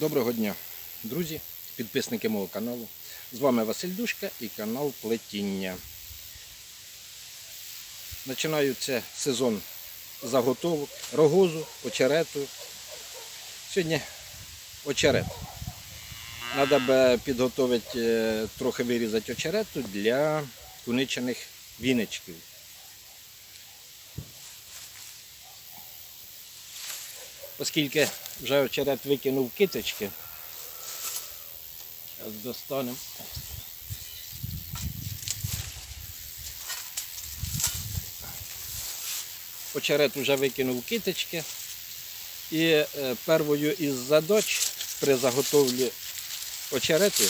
Доброго дня, друзі, підписники мого каналу. З вами Василь Душка і канал Плетіння. Починається сезон заготовок, рогозу, очерету. Сьогодні очерет. Треба би підготувати, е, трохи вирізати очерету для куничених віничків. Оскільки вже очерет викинув киточки. Зараз достанемо. Очерет вже викинув киточки. І е, первою із задач при заготовлі очерету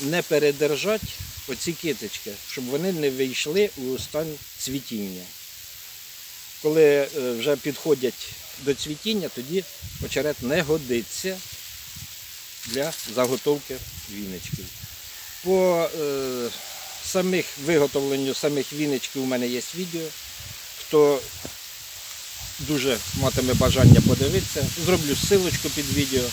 не передержати оці киточки, щоб вони не вийшли у стан цвітіння. Коли е, вже підходять до цвітіння, тоді очерет не годиться для заготовки віночків. По е, самих виготовленню самих віночків у мене є відео. Хто дуже матиме бажання подивитися, зроблю ссылочку під відео.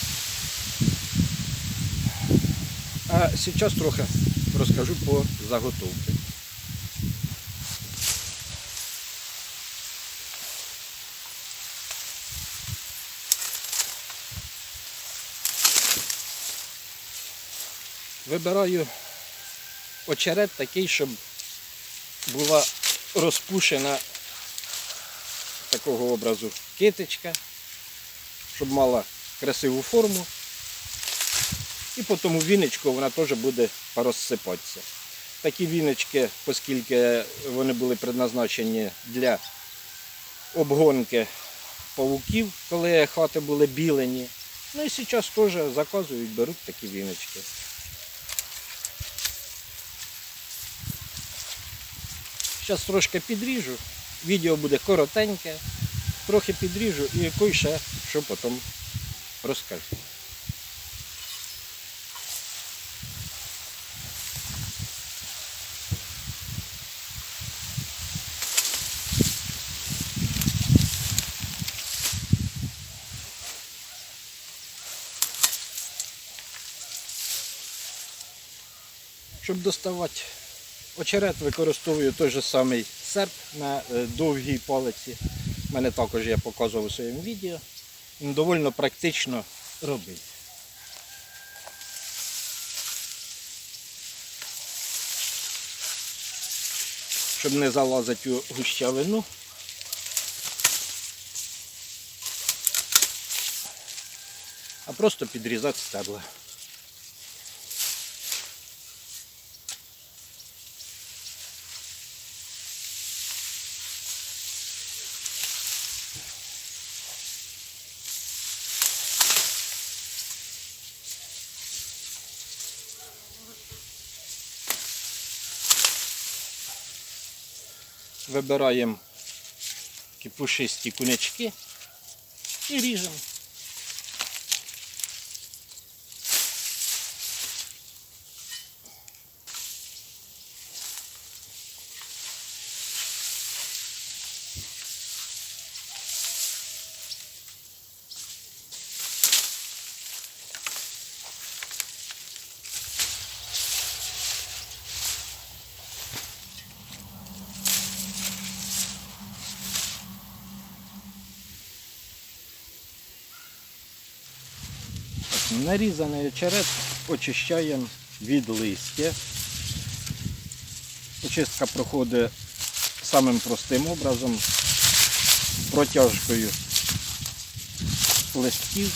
А зараз трохи розкажу по заготовці. Вибираю очерет такий, щоб була розпушена такого образу китичка, щоб мала красиву форму. І по тому віночку вона теж буде порозсипатися. Такі віночки, оскільки вони були предназначені для обгонки павуків, зараз хати були білені. Ну і зараз теж заказують, беруть такі віночки. Зараз трошки підріжу. Відео буде коротеньке, трохи підріжу і який ще, що потім розкажу. Щоб доставати очерет, використовую той же самий серп на е, довгій палиці. У мене також я показував у своєму відео. Він доволі практично робить. Щоб не залазити у гущавину. А просто підрізати стебла. Вибираємо такі пушисті кунячки і ріжемо. Нарізаний очерет очищаємо від листя. Очистка проходить самим простим образом, протяжкою листків.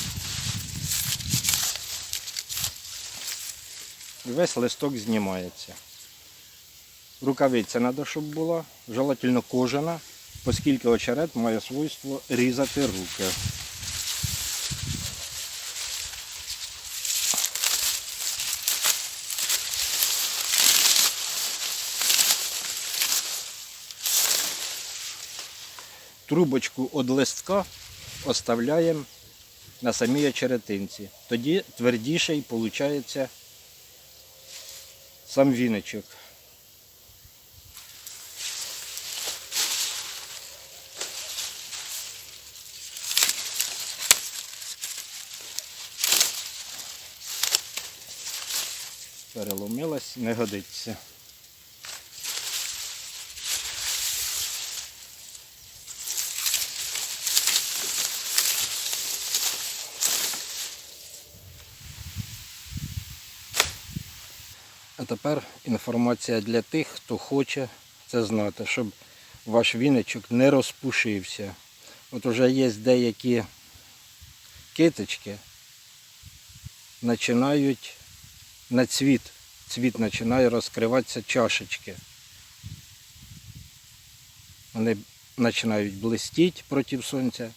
Весь листок знімається. Рукавиця треба, щоб була, желательно кожана, оскільки очерет має свойство різати руки. трубочку від листка оставляємо на самій очеретинці. Тоді твердіший виходить сам віночок. Переломилась, не годиться. А тепер інформація для тих, хто хоче це знати, щоб ваш віничок не розпушився. От уже є деякі киточки, починають на цвіт. Цвіт починає розкриватися чашечки. Вони починають блистіти проти сонця.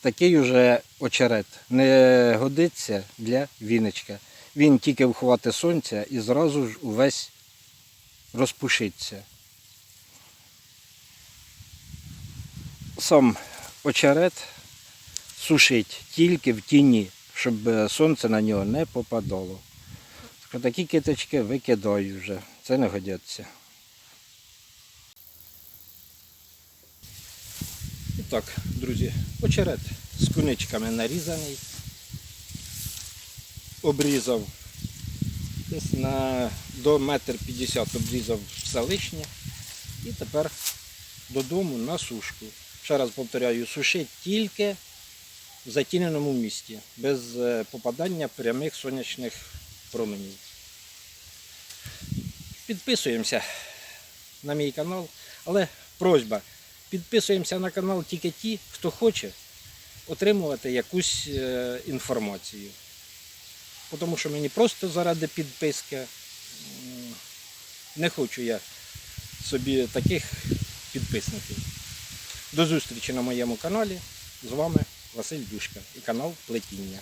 Такий уже очерет не годиться для віночка. Він тільки вхватить сонця і зразу ж увесь розпушиться. Сам очерет сушить тільки в тіні, щоб е, сонце на нього не попадало. Такі киточки викидаю вже, це не годиться. І так, друзі, очерет з куничками нарізаний. Обрізав десь на до метр п'ятдесят обрізав все лишнє. І тепер додому на сушку. Ще раз повторяю, сушить тільки в затіненому місці, без е, попадання прямих сонячних променів. Підписуємося на мій канал, але просьба, підписуємося на канал тільки ті, хто хоче отримувати якусь е, інформацію. Тому що мені просто заради підписки не хочу я собі таких підписників. До зустрічі на моєму каналі. З вами Василь Дюшка і канал Плетіння.